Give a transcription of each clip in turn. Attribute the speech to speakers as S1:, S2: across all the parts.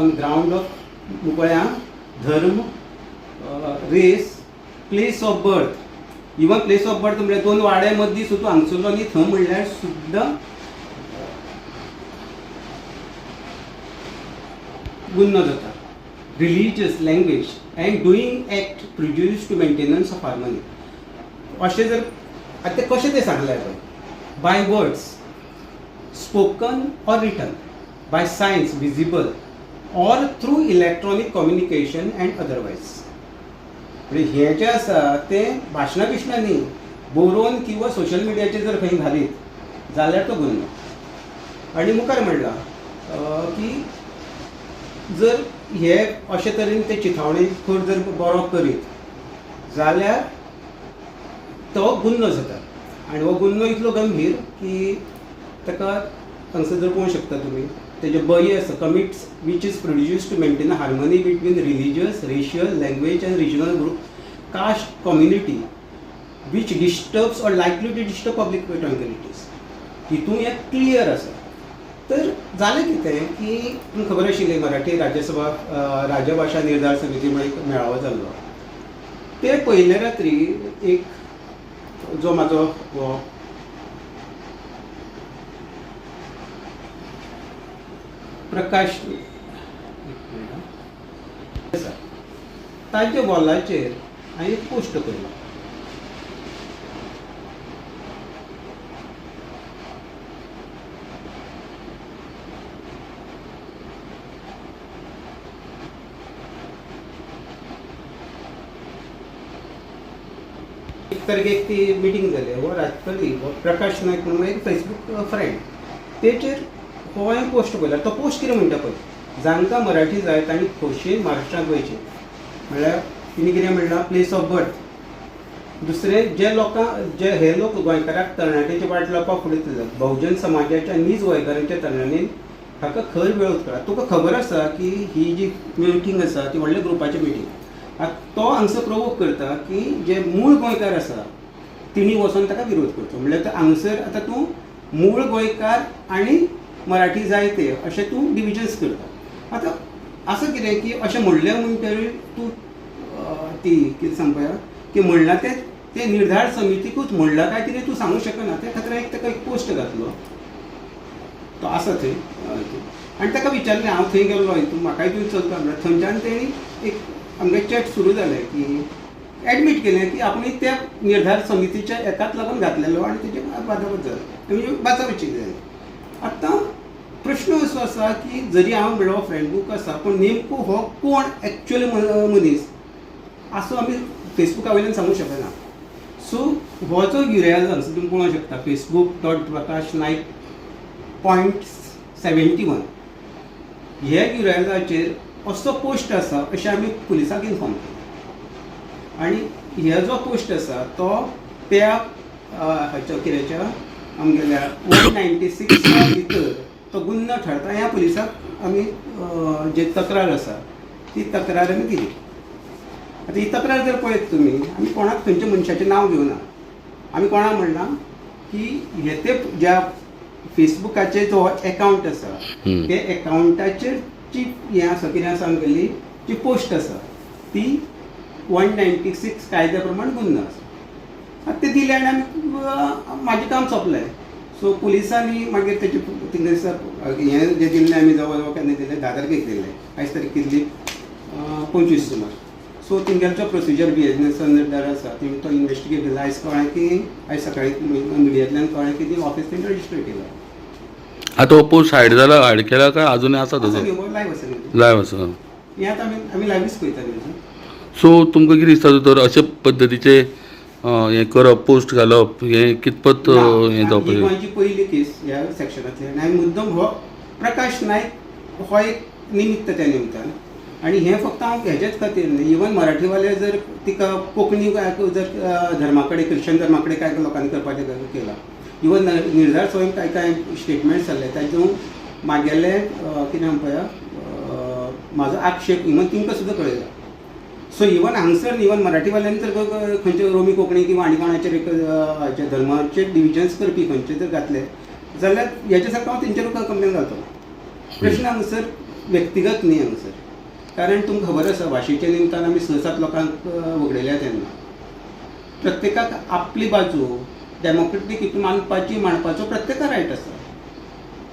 S1: On ground of मुकळ्या धर्म race place of birth even place of birth म्हणजे दोन वाड्या मदीं सुद्दां तूं हांगसरलो थंय म्हणल्यार सुद्दां गुन्हो जाता. Religious language and doing act produce to maintenance of harmony अशें जर आतां तें कशें तें सांगलें पळय by words spoken or written by signs visible or through electronic communication and otherwise म्हणजे हे जे आसा तें भाशणां बिशणां न्ही बरोवन किंवा सोशल मिडियाचेर जर खंय घालीत जाल्यार तो गुन्हो. आनी मुखार म्हणला की जर हे अशे तरेन ते चिथावणी खर जर बरो करीत जाल्यार तो गुन्हो जाता आनी हो गुन्हो इतलो गंभीर की ताका हांगसर जर पळोवंक शकता तुमी तेजे बरी आसा commits which is produce to maintain harmony between religious racial language and regional group caste community which disturbs or likely to disturb public tranquillities हितून हे क्लियर आसा तर जालें कितें की तुमकां खबर आशिल्ली मराठी राज्यसभा राज्यभाशा निर्धार समिती म्हणून एक मेळावो जाल्लो ते पयले रात्री एक जो म्हाजो प्रकाश. ताच्या बॉलाचेर हांवें एक पोस्ट केलो एक तारखेक ती मिटींग जाली हो राजपली हो प्रकाश नायक म्हणून एक फेसबूक फ्रेंड तेचेर हो हांवें पोस्ट पयला तो पोस्ट कितें म्हणटा पळय जांकां मराठी जाय तांणी खोशयेन महाराष्ट्रांत गोंयचे म्हणल्यार तिणी कितें म्हणलां प्लेस ऑफ बर्थ दुसरें जे लोकांक जे हे लोक गोंयकाराक तरणाटेची वाट लावपाक फुडें चलतात बहुजन समाजाच्या नीज गोंयकारांच्या तरणाटेन हाका खंय वेळ करा तुका खबर आसा की ही जी मिटींग आसा ती व्हडल्या ग्रुपाची मिटींग तो हांगसर प्रवोक करता की जे मूळ गोंयकार आसा तिणी वचोन ताका विरोध करचो. म्हणल्यार हांगसर आतां तूं मूळ गोंयकार आनी मराठी जायते अशें तूं डिविजन्स करता. आतां असं कितें की अशें म्हणलें म्हणटरी तूं ती कितें सांगपा की म्हणला ते ते निर्धार समितीकूच म्हणलां काय कितें तूं सांगूंक शकना त्या खातीर एक ताका एक पोस्ट घातलो. तो आसा थंय आनी ताका विचारलें हांव थंय गेल्लो हितून म्हाकाय तुवें चलता म्हणल्यार थंयच्यान तेणी एक आमगे चॅट सुरू जालें की एडमीट केलें की आपुणूय त्या निर्धार समितीच्या एकाच लागून घातलेलो आनी तेजे बादाबाद जालो म्हणजे बाचाबाची जाली आतां प्रश्न असो आसा की जरी हांव म्हणलो फ्रेंडबूक आसा पूण नेमको हो कोण एक्चुअली मनीस? असो आमी फेसबुका वयल्यान सांगूंक शकना सो हो जो युरएल तुमी पळोवंक शकता? Facebook dot Prakash Nayak point seventy one ह्या युरएलाचेर असो पोस्ट आसा अशें आमी पुलिसाक इन्फॉर्म केलें. आनी हे जो पोस्ट आसा तो त्या हाच्या कितेंच्या आमगेल्या वन नायन्टी सिक्स भितर तो गुन्नो ठरता ह्या पुलिसाक आमी जे तक्रार आसा ती तक्रार आमी दिली. आतां ही तक्रार जर पळयत तुमी आमी कोणाक खंयच्या मनशाचें नांव घेवना आमी कोणाक म्हणना की हे ते ज्या फेसबुकाचे जो एकावंट आसा. ते एकावंटाचेर जी हें आसा कितें आसा आमगेली जी पोस्ट आसा ती वन नायन्टी सिक्स कायद्या प्रमाण गुन्नो आसा आतां ते दिले आनी आमी म्हाजें काम सोंपलें सो पुलिसांनी मागीर तेचे थिंगा दिसा हें जें दिल्लें आमी जवळ जवळ केन्ना दिलें धा तारखेक दिलें आयज तारीख कितली पंचवीस सुमार. सो तिंगेलचो प्रोसिजर बी एस संदर्भार आसा. ती तो इन्वेस्टिगेट केला. आयज कळ्ळें की आयज सकाळी मिडियांतल्यान कळ्ळें की ती ऑफिस तेंणी रजिस्टर केला.
S2: आता पोस्ट हायड जाला हायड केला काय? अजूनही आसा तसो
S1: लायव्ह आसा.
S2: लायव्ह आसा
S1: हें. आतां आमी आमी लायव्हच पळयता
S2: सो तुमकां कितें दिसता तर अशे पद्दतीचे हें करप पोस्ट घालप हें कितपत हें
S1: ही गोंयची पयली केस ह्या सेक्शनांतली आनी हांवें मुद्दम हो प्रकाश नायक हो एक निमित्त त्या निमतान आनी हें फक्त हांव हेजेच खातीर न्ही इवन मराठीवाले जर तिका कोंकणी जर धर्मा कडेन क्रिश्चन धर्मा कडेन काय लोकांनी करपाचें केलां. इवन निर्धार सभेन काय काय स्टेटमेंट्स जाल्ले तातूंत मागेले अ, कितें म्हणपया म्हाजो आक्षेप इवन तिंका सुद्दां कळयला सो इवन हांगसर इवन मराठीवाल्यांनी क- खंयचे रोमी कोंकणी किंवा आनी कोणाचेर एक हाचे धर्माचे डिविजन्स करपी खंयचे जर घातले जाल्यार हेच्या सारको हांव तेंचेर कंप्लेन घालतलो प्रश्न हांगसर व्यक्तिगत न्ही हांगसर कारण तुमकां खबर आसा भाशेच्या निमतान आमी स सात लोकांक वगडयल्या तेन्ना प्रत्येकाक आपली बाजू डेमोक्रेटीक हितून मांडपाची मांडपाचो प्रत्येकाक रायट आसा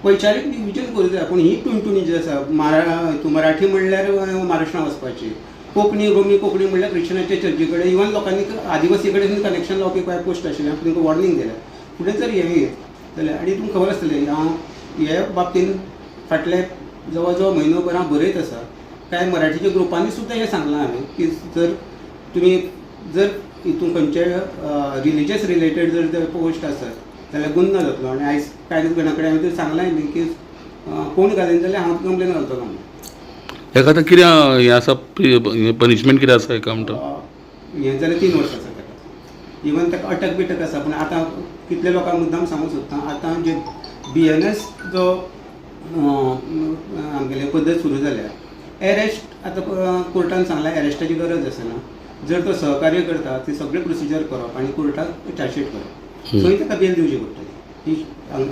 S1: वैचारीक विजन करूं जाय पूण ही टुणटुणी जी आसा मारा मराठी म्हणल्यार महाराष्ट्रान वचपाची कोंकणी रोमी कोंकणी म्हणल्यार क्रिश्चनाच्या चर्ची कडेन इवन लोकांनी आदिवासी कडेन कनेक्शन लावपी पळय पोस्ट आशिल्ले हांवें तुमकां वॉर्निंग दिल्या फुडें जर हें जाल्यार आनी तुमकां खबर आसतलें हांव हे बाबतीन फाटले जवळ जवळ म्हयनोभर हांव बरयत आसा कांय मराठीच्या ग्रुपांनी सुद्दां हें सांगलां हांवें की जर तुमी जर हितून खंयचे रिलिजियस रिलेटेड जर जर पोस्ट आसत जाल्यार गुन्हा जातलो आनी आयज कांय गणा कडेन हांवें सांगलां न्ही की कोण घालीन जाल्यार हांव कंप्लेन घालतलो म्हणून.
S2: हेका आतां कितें हें आसा पनिशमेंट कितें आसा हेका म्हणटा
S1: हें जाल्यार तीन वर्सां आसा ताका इवन ताका अटक बिटक आसा पूण आतां कितले लोकांक मुद्दाम सांगूंक सोदता आतां जे बी एन एस जो आमगेले पद्दत सुरू जाल्या एरेस्ट आतां कोर्टान सांगलां एरेस्टाची गरज आसना जर तो सहकार्य करता ती सगळे प्रोसिजर करप आनी कोर्टाक चार्जशीट करप. थंय ताका बेल दिवची पडटली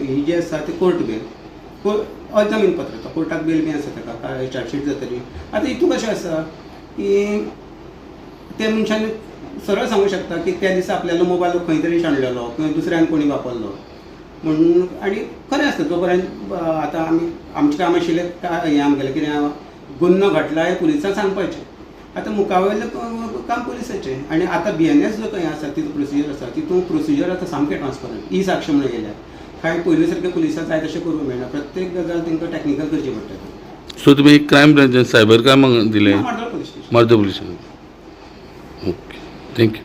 S1: ही जी आसा ती कोर्ट बेल को- अजामीन पत्र कोर्टाक बेल बी आसा ताका चार्जशीट जातली आतां हितू कशें आसा की त्या मनशान सरळ सांगू शकता की त्या दिसा आपल्यालो मोबायल खंय तरी शाणलेलो किंवा दुसऱ्यान कोणी वापरलो. म्हणून आनी खरें आसता जो पर्यंत आतां आमी आमचें काम आशिल्लें काय हें आमगेलें कितें गुन्हो घडला हें पुलिसांक सांगपाचें आतां मुखावेलें काम पुलिसाचें. आनी आतां बी एन एस जो हें आसा तितून प्रोसिजर आसा तितून प्रोसिजर आतां सामकें ट्रान्सपरंट ई साक्ष म्हणून गेल्या कांय पयलीं सारकें पुलिसांक जाय तशें करूंक मेळना प्रत्येक गजाल तांकां टॅक्निकल करची पडटा
S2: सो तुमी एक क्रायम ब्रांचान सायबर क्रायमाक दिलें
S1: मार्दोळ पुलीस
S2: ओके थँक्यू